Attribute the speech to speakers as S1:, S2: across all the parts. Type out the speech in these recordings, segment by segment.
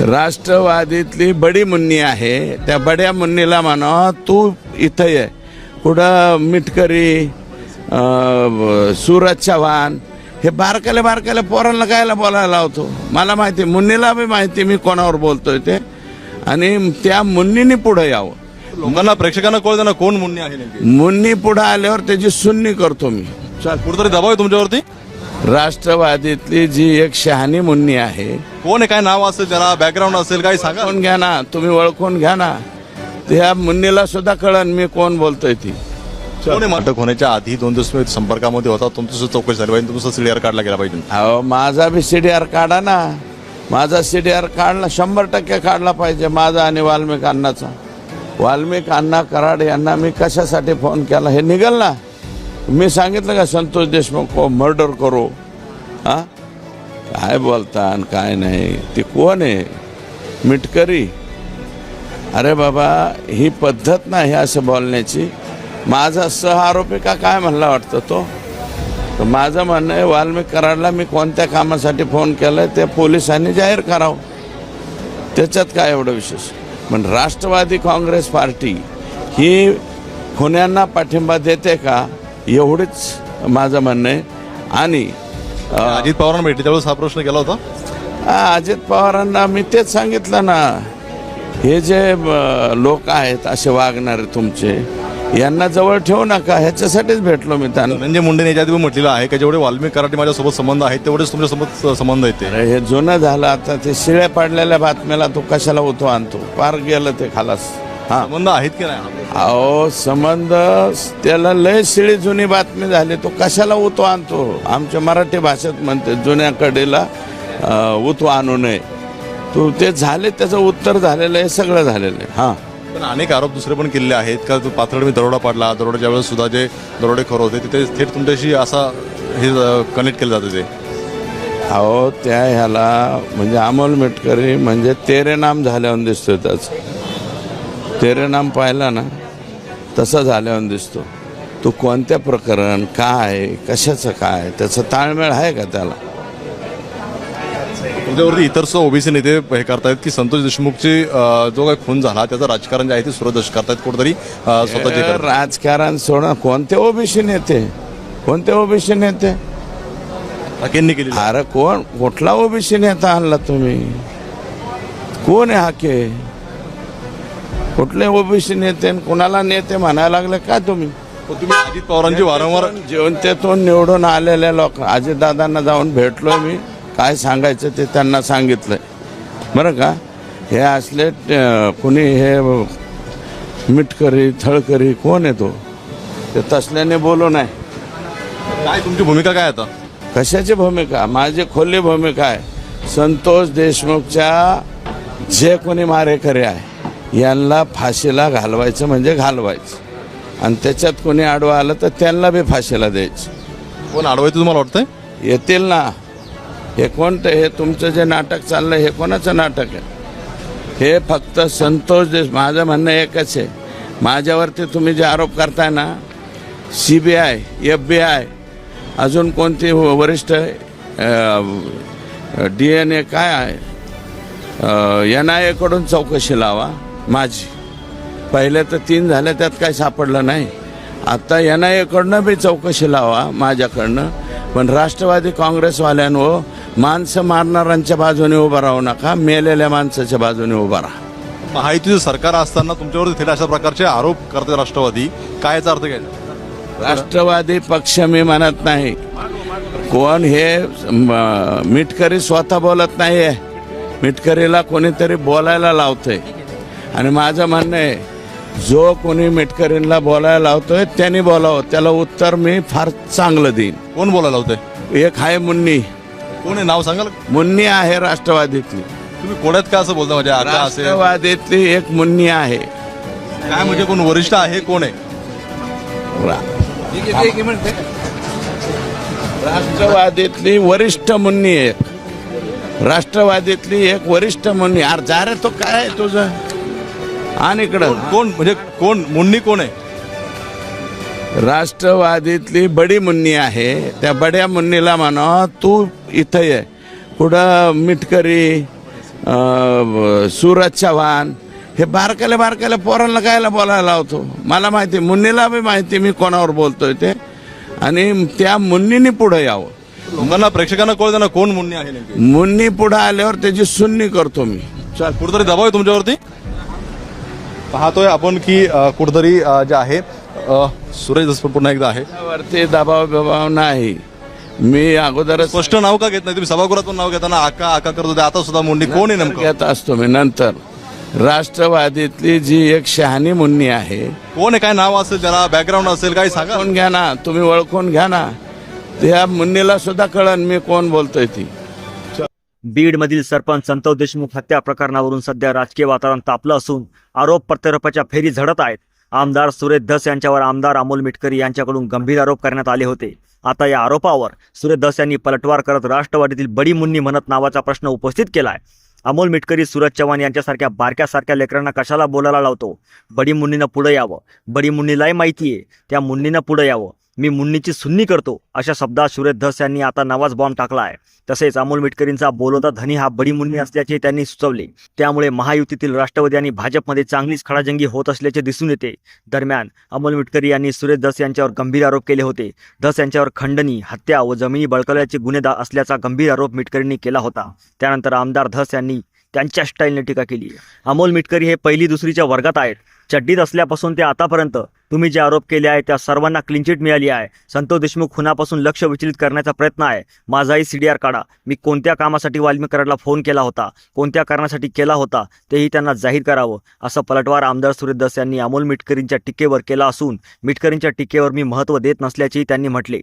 S1: राष्ट्रवादीतली बडी मुन्नी आहे. त्या बड्या मुन्नीला म्हणा तू इथं ये. कुठं मिटकरी सूरज चव्हाण हे बारकाले बारकाले पोरांना कायला बोलायला लावतो? मला माहिती मुन्नीला बी माहिती मी कोणावर बोलतोय ते. आणि त्या मुन्नीने पुढे यावं.
S2: लोकांना प्रेक्षकांना कळतं ना कोण मुन्नी आहे
S1: मुन्नी पुढे आल्यावर त्याची सुन्नी करतो मी.
S2: कुठेतरी दबाव आहे तुमच्यावरती?
S1: राष्ट्रवादीतली जी एक शहाणी मुन्नी आहे
S2: कोण आहे? काय नाव असेल त्याला बॅकग्राऊंड असेल काही सांगा.
S1: ओळखून घ्या ना तुम्ही ओळखून घ्या ना. त्या मुन्नीला सुद्धा कळन मी कोण बोलतोय ती.
S2: कोण आहे? अटक होण्याच्या आधी दोन दिवस मी संपर्कामध्ये होता तुमची चौकशी झाली पाहिजे तुमचा सीडीआर काढला गेला पाहिजे.
S1: अहो माझा बी सी डी आर काढा ना. माझा सी डी आर काढला शंभर टक्के काढला पाहिजे माझा आणि वाल्मिक अण्णाचा. वाल्मिक अण्णा कराड यांना मी कशासाठी फोन केला? हे निघल ना. मी सांगितलं का संतोष देशमुख को मर्डर करू. हा? काय बोलता आणि काय नाही? ते कोण आहे? मिटकरी. अरे बाबा ही पद्धत नाही असं बोलण्याची. माझा सह आरोपी का काय म्हणला वाटतं तो? तर माझं म्हणणं आहे वाल्मिक कराडला मी कोणत्या कामासाठी फोन केलाय ते पोलिसांनी जाहीर करावं. त्याच्यात काय एवढं विशेष? पण राष्ट्रवादी काँग्रेस पार्टी ही खुन्यांना पाठिंबा देते का? एवढीच माझं म्हणणं आहे. आणि
S2: अजित पवारांना भेटले त्यावेळेस हा प्रश्न केला होता?
S1: अजित पवारांना मी तेच सांगितलं ना. हे जे लोक आहेत असे वागणारे तुमचे यांना जवळ ठेवू नका. ह्याच्यासाठीच भेटलो मी त्यांना.
S2: धनंजय मुंडे याच्या आधी म्हटलेलं आहे की जेवढे वाल्मिक कराटे माझ्यासोबत संबंध आहेत तेवढेच तुमच्यासोबत संबंध आहेत ते.
S1: अरे हे जुनं झालं. आता ते शिळ्या पाडलेल्या बातम्याला तू कशाला उतो आणतो? पार गेलं ते खालास. हा.
S2: संबंध आहेत की नाही?
S1: अहो संबंध त्याला लय शिळी जुनी बातमी झाली. तो कशाला उतो आणतो? आमच्या मराठी भाषेत म्हणते जुन्या कडेला उतो आणू नये. तू ते झाले त्याचं उत्तर झालेलं आहे सगळं झालेलं आहे. हां.
S2: पण अनेक आरोप दुसरे पण केलेले आहेत. का तो पाथर्ड मी दरोडा पाडला. दरोड्याच्या वेळेस सुद्धा जे दरोडेखोर होते तिथे थेट तुमच्याशी असा हे कनेक्ट केलं जातं ते.
S1: अहो त्या ह्याला म्हणजे अमोल मेटकरी म्हणजे तेरे नाम झाल्यावर दिसतोय त्याचं. तेरे नाम पाहिला ना तसा झाल्यावर दिसतो. तू कोणत्या प्रकरण काय कशाचं काय त्याचं ताळमेळ आहे का त्याला?
S2: तुमच्यावरती इतर सो ओबीसी नेते हे करतायत की संतोष देशमुखची जो काही खून झाला त्याचं राजकारण जे आहे ते सुरदश करतायत कुठेतरी स्वतःचे
S1: राजकारण सोडा कोणते ओबीसी नेते? कोणते ओबीसी नेते?
S2: हाकेंनी केली
S1: अरे कोण कुठला ओबीसी नेता आणला तुम्ही? कोण आहे हाके? कुठले ओबीसी नेते आणि कुणाला नेते म्हणायला लागले? का तुम्ही?
S2: तुम्ही अजित पवारांची वारंवार
S1: जनतेतून निवडून आलेल्या लोक अजितदादांना जाऊन भेटलोय मी. काय सांगायचं ते त्यांना सांगितलंय. बरं का? हे असले कुणी हे मिटकरी थळकरी कोण आहे तो? ते तसल्याने बोलू नाही
S2: काय तुमची भूमिका काय आता?
S1: कशाची भूमिका? माझी खोली भूमिका आहे. संतोष देशमुखच्या जे कोणी मारेकरी आहे यांना फाशीला घालवायचं म्हणजे घालवायचं. आणि त्याच्यात कोणी आडवं आलं तर त्यांना बी फाशीला द्यायचं.
S2: कोण अडवायचं तुम्हाला वाटतंय?
S1: येतील ना. हे कोणतं हे तुमचं जे नाटक चाललंय हे कोणाचं नाटक आहे? हे फक्त संतोष देश माझं म्हणणं एकच आहे. माझ्यावरती तुम्ही जे आरोप करताय ना C B I F B I अजून कोणती वरिष्ठ डी एन ए काय आहे? एन आय एकडून चौकशी लावा. माझी. पहिले तर तीन झाले त्यात काही सापडलं नाही. आता एन आय एकडनं बी चौकशी लावा माझ्याकडनं. पण राष्ट्रवादी काँग्रेसवाल्यांवर माणसं मारणाऱ्यांच्या बाजूने उभं राहू नका मेलेल्या माणसाच्या बाजूने उभा राहा.
S2: महायुतीचं सरकार असताना तुमच्यावरती थेट अशा प्रकारचे आरोप करते राष्ट्रवादी काय याचा अर्थ काय?
S1: राष्ट्रवादी पक्ष मी म्हणत नाही. कोण हे मिटकरी स्वतः बोलत नाहीये. मिटकरीला कोणीतरी बोलायला लावतंय. आणि माझं म्हणणं आहे जो कोणी मिटकरींना बोलायला लावतोय त्यांनी बोलावं. त्याला उत्तर मी फार चांगलं देईन.
S2: कोण बोलायला होते
S1: एक आहे मुन्नी.
S2: कोण आहे? नाव सांगाल?
S1: मुन्नी आहे राष्ट्रवादीतली.
S2: तुम्ही कोण्यात का असं बोलता? म्हणजे आता असे
S1: राष्ट्रवादीतली एक मुन्नी आहे.
S2: काय म्हणजे कोण वरिष्ठ आहे? कोण आहे?
S1: रा- राष्ट्रवादीतली वरिष्ठ मुन्नी आहे राष्ट्रवादीतली एक वरिष्ठ मुन्नी. अरे जा रे तो काय आहे तुझं? आणि इकडं.
S2: कोण म्हणजे कोण मुन्नी कोण आहे?
S1: राष्ट्रवादीतली बडी मुन्नी आहे. त्या बड्या मुन्नीला म्हणा तू इथं ये. कुठं मिटकरी सूरज चव्हाण हे बारकाले बारकाले पोरांना कायला बोलायला लावतो? मला माहिती मुन्नीला बी माहिती मी कोणावर बोलतोय ते. आणि त्या मुन्नीने पुढे यावं.
S2: लोकांना प्रेक्षकांना कळतं ना कोण मुन्नी आहे
S1: मुन्नी पुढे आल्यावर त्याची सुन्नी करतो मी.
S2: कुठेतरी दबाव आहे तुमच्यावरती? पाहतोय आपण की कुठेतरी जे आहे सुरेश पुन्हा एकदा आहे.
S1: वरती दबाव बिबाव नाही. मी अगोदरच
S2: स्पष्ट नाव का घेत नाही? तुम्ही सभागृहात पण नाव घेताना आका आका करत होते. आता सुद्धा मुंडी कोण आहे नेमकं?
S1: घेत असतो मी नंतर. राष्ट्रवादीतली जी एक शहाणी मुन्नी आहे
S2: कोण आहे? काय नाव असेल त्याला? बॅकग्राऊंड असेल काही सांगा.
S1: घ्या ना तुम्ही ओळखून घ्या ना. त्या मुन्नीला सुद्धा कळन मी कोण बोलतोय ती.
S3: बीडमधील सरपंच संतोष देशमुख हत्या प्रकरणावरून सध्या राजकीय वातावरण तापलं असून आरोप प्रत्यारोपाच्या फेरी झडत आहेत. आमदार सुरेश धस यांच्यावर आमदार अमोल मिटकरी यांच्याकडून गंभीर आरोप करण्यात आले होते. आता या आरोपावर सुरेश धस यांनी पलटवार करत राष्ट्रवादीतील बडी मुन्नी म्हणत नावाचा प्रश्न उपस्थित केला आहे अमोल मिटकरी सूरज चव्हाण यांच्यासारख्या बारक्यासारख्या लेकरांना कशाला बोलायला लावतो? बडी मुन्नीनं पुढे यावं. बडी मुन्नीलाही माहिती आहे त्या मुन्नीनं पुढे यावं. मी मुन्नीची सुन्नी करतो अशा शब्दात सुरेश धस यांनी आता नवाच बॉम्ब टाकला आहे तसेच अमोल मिटकरींचा बोलवता धनी हा बडी मुन्नी असल्याचे त्यांनी सुचवले. त्यामुळे महायुतीतील राष्ट्रवादी आणि भाजपमध्ये चांगलीच खडाजंगी होत असल्याचे दिसून येते. दरम्यान अमोल मिटकरी यांनी सुरेश धस यांच्यावर गंभीर आरोप केले होते. धस यांच्यावर खंडणी हत्या व जमिनी बळकवल्याचे गुन्हेदा असल्याचा गंभीर आरोप मिटकरींनी केला होता. त्यानंतर आमदार धस यांनी त्यांच्या स्टाईलने टीका केली. अमोल मिटकरी हे पहिली दुसरीच्या वर्गात आहेत. चड्डीत असल्यापासून ते आतापर्यंत तुम्ही जे आरोप केले आहे त्या सर्वांना क्लीनचिट मिळाली आहे. संतोष देशमुख खुनापासून लक्ष विचलित करण्याचा प्रयत्न आहे. माझाही सी डी आर काढा. मी कोणत्या कामासाठी वाल्मीकराडला फोन केला होता? कोणत्या कारणासाठी केला होता? तेही त्यांना जाहीर करावं. असं पलटवार आमदार सुरेश दस यांनी अमोल मिटकरींच्या टीकेवर केला असून मिटकरींच्या टीकेवर मी महत्त्व देत नसल्याचेही त्यांनी म्हटले.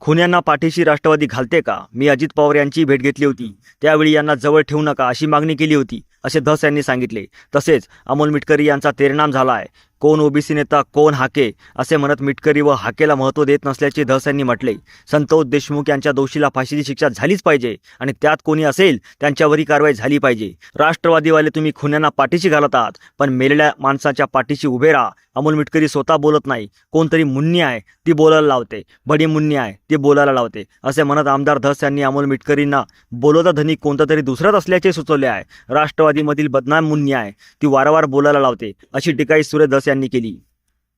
S3: खुन्यांना पाठीशी राष्ट्रवादी घालते का? मी अजित पवार यांची भेट घेतली होती. त्यावेळी यांना जवळ ठेवू नका अशी मागणी केली होती असे धस यांनी सांगितले. तसेच अमोल मिटकरी यांचा तेरनाम झाला आहे. कोण ओबीसी नेता कोण हाके असे म्हणत मिटकरी व हाकेला महत्त्व देत नसल्याचे धस यांनी म्हटले. संतोष देशमुख यांच्या दोषीला फाशीची शिक्षा झालीच पाहिजे आणि त्यात कोणी असेल त्यांच्यावरही कारवाई झाली पाहिजे. राष्ट्रवादीवाले तुम्ही खुन्यांना पाठीशी घालत आहात पण मेलेल्या माणसाच्या पाठीशी उभे राहा. अमोल मिटकरी स्वतः बोलत नाही. कोणतरी मुन्नी आहे ती बोलायला लावते. बडी मुन्नी आहे ती बोलायला लावते. असे म्हणत आमदार धस यांनी अमोल मिटकरींना बोलवता धनी कोणता तरी दुसराच असल्याचे सुचवले आहे. राष्ट्रवादीमधील बदनाम मुन्नी आहे ती वारंवार बोलायला लावते. अशी टीकाही सुरेश धस यांनी केली.